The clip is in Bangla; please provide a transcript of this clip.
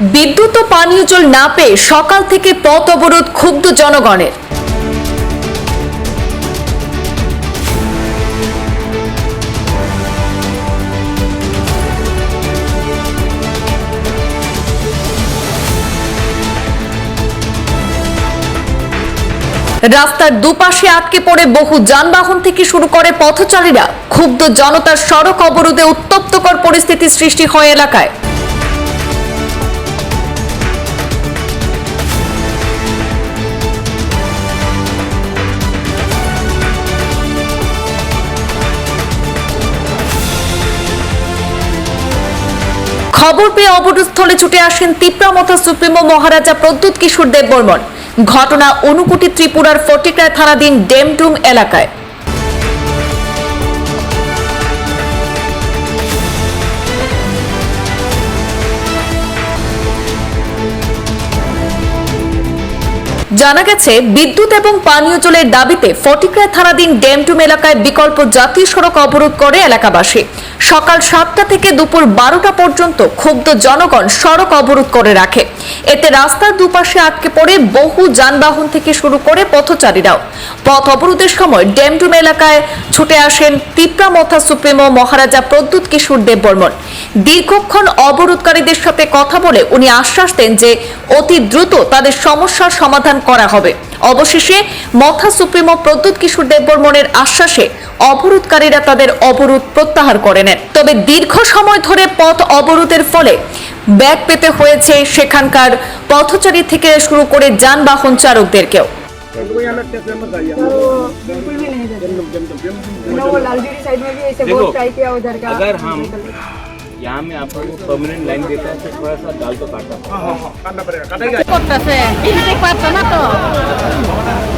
বিদ্যুৎ ও পানীয় জল না পেয়ে সকাল থেকে পথ অবরোধ ক্ষুব্ধ জনগণের। রাস্তার দুপাশে আটকে পড়ে বহু যানবাহন থেকে শুরু করে পথচারীরা, ক্ষুব্ধ জনতার সড়ক অবরোধে উত্তপ্তকর পরিস্থিতি সৃষ্টি হয় এলাকায়। খবর পেয়ে অবরোধস্থলে ছুটে আসেন তিপ্রামথা সুপ্রিমো মহারাজা প্রদ্যুৎ কিশোর দেব বর্মন ঘটনা অনুকুটি ত্রিপুরার ফটিকরায় থানাধীন ডেমডুম এলাকায়। জানা গেছে, বিদ্যুৎ এবং পানীয় জলের দাবিতে ফটিকরায় থানাধীন ডেমটুম এলাকায় বিকল্প জাতীয় সড়ক অবরোধ করে এলাকাবাসী। সকাল সাতটা থেকে দুপুর বারোটা পর্যন্ত ক্ষুব্ধ জনগণ সড়ক অবরোধ করে রাখে। এতে রাস্তার দুপাশে আটকে পড়ে বহু যানবাহন থেকে শুরু করে পথচারীরাও। পথ অবরোধের সময় ডেমটুম এলাকায় ছুটে আসেন তিপ্রামথা সুপ্রিমো মহারাজা প্রদ্যুৎ কিশোর দেব বর্মন দীর্ঘক্ষণ অবরোধকারীদের সাথে কথা বলে উনি আশ্বাস দেন যে, অতি দ্রুত তাদের সমস্যার সমাধান করা হবে অবশেষে মথা সুপ্রিমো প্রদ্যুৎ কিশোর দেব বর্মনের আশ্বাসে অবরোধকারীরা তাদের অবরোধ প্রত্যাহার করে নেন তবে দীর্ঘ সময় ধরে পথ অবরোধের ফলে ব্যাগ পেতে হয়েছে সেখানকার পথচারী থেকে শুরু করে যানবাহন চালকদেরকেও कोई अलग कैसे मत आइए तो बिल्कुल भी नहीं देते जम जम जम जम ना वो लालगीरी साइड में भी ऐसे देखो, बहुत ट्राई किया उधर का अगर हम यहाँ में आपको परमानेंट लाइन देता है थोड़ा सा दाल तो काटा हाँ, हाँ, हाँ, काटना पड़ेगा काटेगा ना तो।